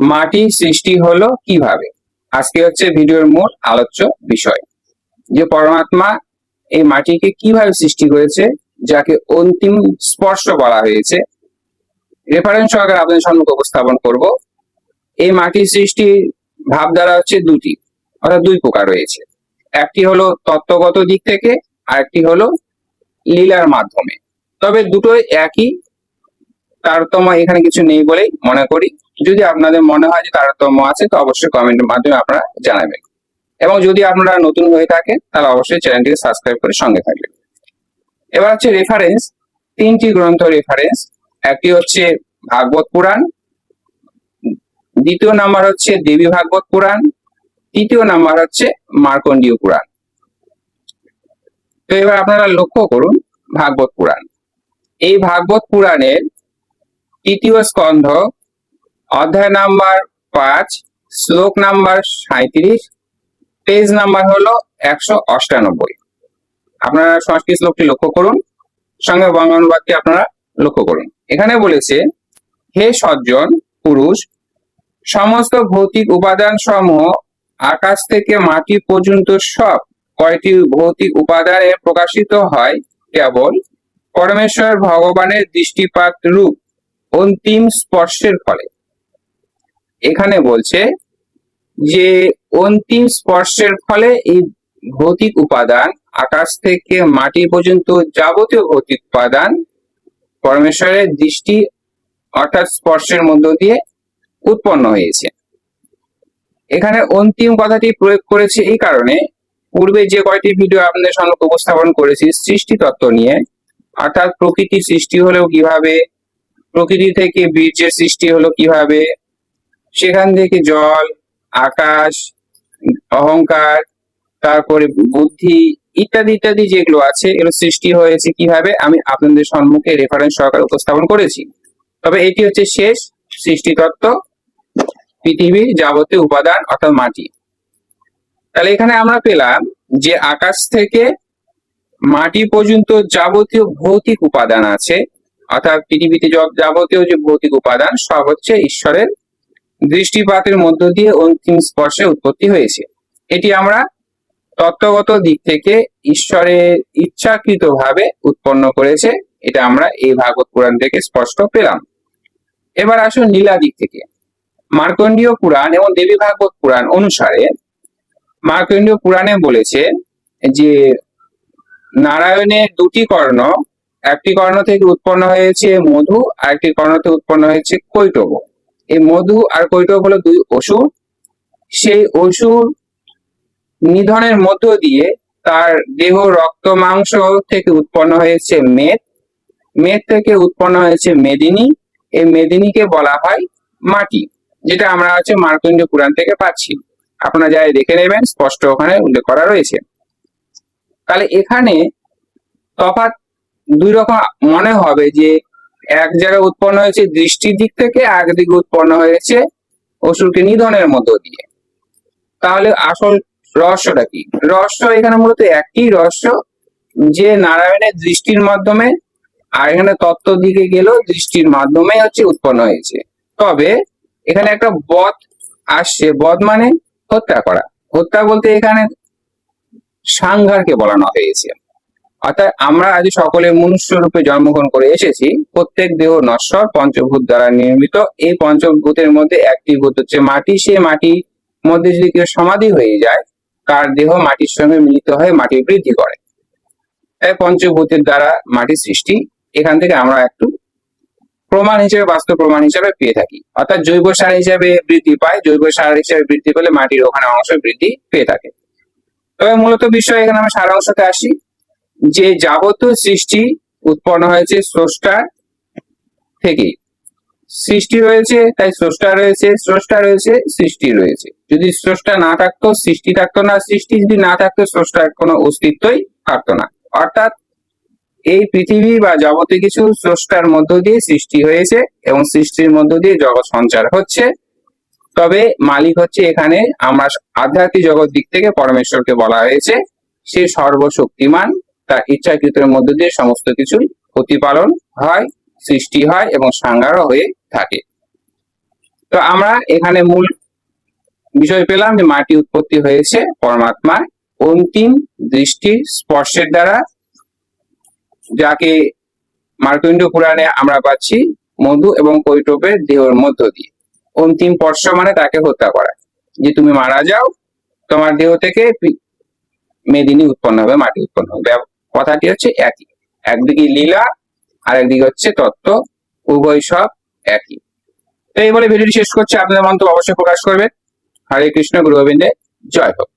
মাটি সৃষ্টি হলো কীভাবে? আজকে হচ্ছে ভিডিওর মূল আলোচ্য বিষয়। যে পরমাত্মা এই মাটিকে কীভাবে সৃষ্টি করেছে, যাকে অন্তিম স্পর্শ বলা হয়েছে রেফারেন্স সহকারে আপনাদের সম্মুখে উপস্থাপন করব। এই মাটির সৃষ্টি ভাবধারা হচ্ছে দুটি, অর্থাৎ দুই প্রকার রয়েছে। একটি হলো তত্ত্বগত দিক থেকে, আরেকটি হলো লীলার মাধ্যমে। তবে দুটোই একই তারতম্য এখানে কিছু নেই বলেই মনে করি। যদি আপনাদের মনে হয় যে তারতম্য আছে, তো অবশ্যই কমেন্টের মাধ্যমে আপনারা জানাবেন। এবং যদি আপনারা নতুন হয়ে থাকেন, তাহলে অবশ্যই চ্যানেলটিকে সাবস্ক্রাইব করে সঙ্গে থাকবেন। এবার হচ্ছে রেফারেন্স তিনটি গ্রন্থ রেফারেন্স একটি হচ্ছে ভাগবত পুরাণ। দ্বিতীয় নাম্বার হচ্ছে দেবী ভাগবত পুরাণ। তৃতীয় নাম্বার হচ্ছে মার্কন্ডীয় পুরাণ। তো এবার আপনারা লক্ষ্য করুন ভাগবত পুরাণ। এই ভাগবত পুরাণের তৃতীয় স্কন্ধ, অধ্যায় নাম্বার পাঁচ, শ্লোক নাম্বার সাঁত্রিশ পেজ নাম্বার হলো একশো অষ্টানব্বই। আপনারা সংস্কৃত শ্লোকটি লক্ষ্য করুন, সঙ্গে বঙ্গানুবাদটি আপনারা লক্ষ্য করুন। এখানে বলেছে, হে সজ্জন, পুরুষ, সমস্ত ভৌতিক উপাদান সমূহ আকাশ থেকে মাটি পর্যন্ত সব কয়টি ভৌতিক উপাদানে প্রকাশিত হয়? কেবল পরমেশ্বর ভগবানের দৃষ্টিপাত রূপ অন্তিম স্পর্শের ফলে। এখানে বলছে যে, অন্তিম স্পর্শের ফলে এই ভৌতিক উপাদান আকাশ থেকে মাটি পর্যন্ত যাবতীয় ভৌতিক উপাদান পরমেশ্বরের দৃষ্টি অর্থাৎ স্পর্শের মধ্য দিয়ে উৎপন্ন হয়েছে। এখানে অন্তিম কথাটি প্রয়োগ করেছে এই কারণে পূর্বে যে কয়টি ভিডিও আপনাদের সম্মুখে উপস্থাপন করেছি সৃষ্টি তত্ত্ব নিয়ে, অর্থাৎ প্রকৃতি সৃষ্টি হলেও কীভাবে প্রকৃতি থেকে বীর্যের সৃষ্টি হলো কীভাবে? সেখান থেকে জল, আকাশ, অহংকার, তারপরে বুদ্ধি ইত্যাদি ইত্যাদি যেগুলো আছে, এগুলো সৃষ্টি হয়েছে কীভাবে? আমি আপনাদের সম্মুখে রেফারেন্স সহকারে উপস্থাপন করেছি। তবে এটি হচ্ছে শেষ সৃষ্টি তত্ত্ব পৃথিবীর যাবতীয় উপাদান, অর্থাৎ মাটি। তাহলে এখানে আমরা পেলাম যে আকাশ থেকে মাটি পর্যন্ত যাবতীয় ভৌতিক উপাদান আছে। অর্থাৎ পৃথিবীতে যাবতীয় যে ভৌতিক উপাদান, সব হচ্ছে ঈশ্বরের দৃষ্টিপাতের মধ্য দিয়ে অন্তিম স্পর্শে উৎপত্তি হয়েছে। এটি আমরা তত্ত্বগত দিক থেকে ঈশ্বরের ইচ্ছাকৃত ভাবে উৎপন্ন করেছে, এটা আমরা এই ভাগবত পুরাণ থেকে স্পষ্ট পেলাম। এবার আসুন লীলা দিক থেকে। মার্কণ্ডীয় পুরাণ এবং দেবী ভাগবত পুরাণ অনুসারে মার্কণ্ডীয় পুরাণে বলেছে যে, নারায়ণের দুটি কর্ণ একটি কর্ণ থেকে উৎপন্ন হয়েছে মধু আর একটি কর্ণ থেকে উৎপন্ন হয়েছে কৈটব। এই মধু আর কৈটব হলো দুই অসুর সেই অসুর নিধনের মধ্য দিয়ে তার দেহ, রক্ত, মাংস থেকে উৎপন্ন হয়েছে মেদ। মেদ থেকে উৎপন্ন হয়েছে মেদিনী। এই মেদিনীকে বলা হয় মাটি, যেটা আমরা হচ্ছে মার্কণ্ড পুরাণ থেকে পাচ্ছি। আপনারা যাই দেখে নেবেন, স্পষ্ট ওখানে উল্লেখ করা রয়েছে। তাহলে এখানে তফাৎ দুই রকম মনে হবে যে এক জায়গায় উৎপন্ন হয়েছে দৃষ্টির দিক থেকে একদিকে উৎপন্ন হয়েছে অসুরকে নিধনের মধ্য দিয়ে। তাহলে আসল রহস্যটা কি? রহস্য এখানে মূলত একটি রহস্য, যে নারায়ণের দৃষ্টির মাধ্যমে আর এখানে তত্ত্ব দিকে গেলেও দৃষ্টির মাধ্যমে হচ্ছে উৎপন্ন হয়েছে। তবে এখানে একটা বধ আসছে। বধ মানে হত্যা করা। হত্যা বলতে এখানে সাংঘারকে বলানো হয়েছে। অর্থাৎ আমরা আজ সকলে মনুষ্য রূপে জন্মগ্রহণ করে এসেছি। প্রত্যেক দেহ নশ্বর পঞ্চভূত দ্বারা নির্মিত। এই পঞ্চভূতের মধ্যে একটি ভূত হচ্ছে মাটি। সে মাটি মধ্যে যদি কেউ সমাধি হয়ে যায় তার দেহ মাটির সঙ্গে মিলিত হয়ে মাটি বৃদ্ধি করে? তাই পঞ্চভূতের দ্বারা মাটির সৃষ্টি। এখান থেকে আমরা একটু প্রমাণ হিসেবে, বাস্তব প্রমাণ হিসেবে পেয়ে থাকি। অর্থাৎ জৈব সার হিসেবে বৃদ্ধি পায়। জৈব সার হিসেবে বৃদ্ধি পেলে মাটির ওখানে অংশ বৃদ্ধি পেয়ে থাকে। তবে মূলত বিষয় এখানে আমরা সারাংশতে আসি। যে যাবতীয় সৃষ্টি উৎপন্ন হয়েছে স্রষ্টার থেকে। সৃষ্টি রয়েছে, তাই স্রষ্টা রয়েছে স্রষ্টা রয়েছে, সৃষ্টি রয়েছে। যদি স্রষ্টা না থাকতো, সৃষ্টি থাকতো না, সৃষ্টি যদি না থাকতো, স্রষ্টার কোনো অস্তিত্বই থাকতো না। অর্থাৎ এই পৃথিবী বা যাবতীয় কিছু স্রষ্টার মধ্য দিয়ে সৃষ্টি হয়েছে এবং সৃষ্টির মধ্য দিয়ে জগৎ সঞ্চার হচ্ছে। তবে মালিক হচ্ছে এখানে আমরা আধ্যাত্মিক জগৎ দিক থেকে পরমেশ্বরকে বলা হয়েছে। সে সর্বশক্তিমান তার ইচ্ছাকৃতের মধ্য দিয়ে সমস্ত কিছুই প্রতিপালন হয়, সৃষ্টি হয় এবং সাঙ্গারও হয়ে থাকে। তো আমরা এখানে মূল বিষয় পেলাম যে মাটি উৎপত্তি হয়েছে পরমাত্মার অন্তিম দৃষ্টির স্পর্শের দ্বারা। যাকে মার্কণ্ড পুরাণে আমরা পাচ্ছি মধু এবং কৈটবের দেহের মধ্য দিয়ে। অন্তিম স্পর্শ মানে তাকে হত্যা করা। যে তুমি মারা যাও, তোমার দেহ থেকে মেদিনী উৎপন্ন হবে, মাটি উৎপন্ন হবে। কথাটি হচ্ছে একই। একদিকে লীলা আর একদিকে হচ্ছে তত্ত্ব। উভয় সব একই। তো এই বলে ভিডিওটি শেষ করছে। আপনাদের মন্তব্য অবশ্যই প্রকাশ করবেন। হরে কৃষ্ণ গুরু গোবিন্দের জয় হোক।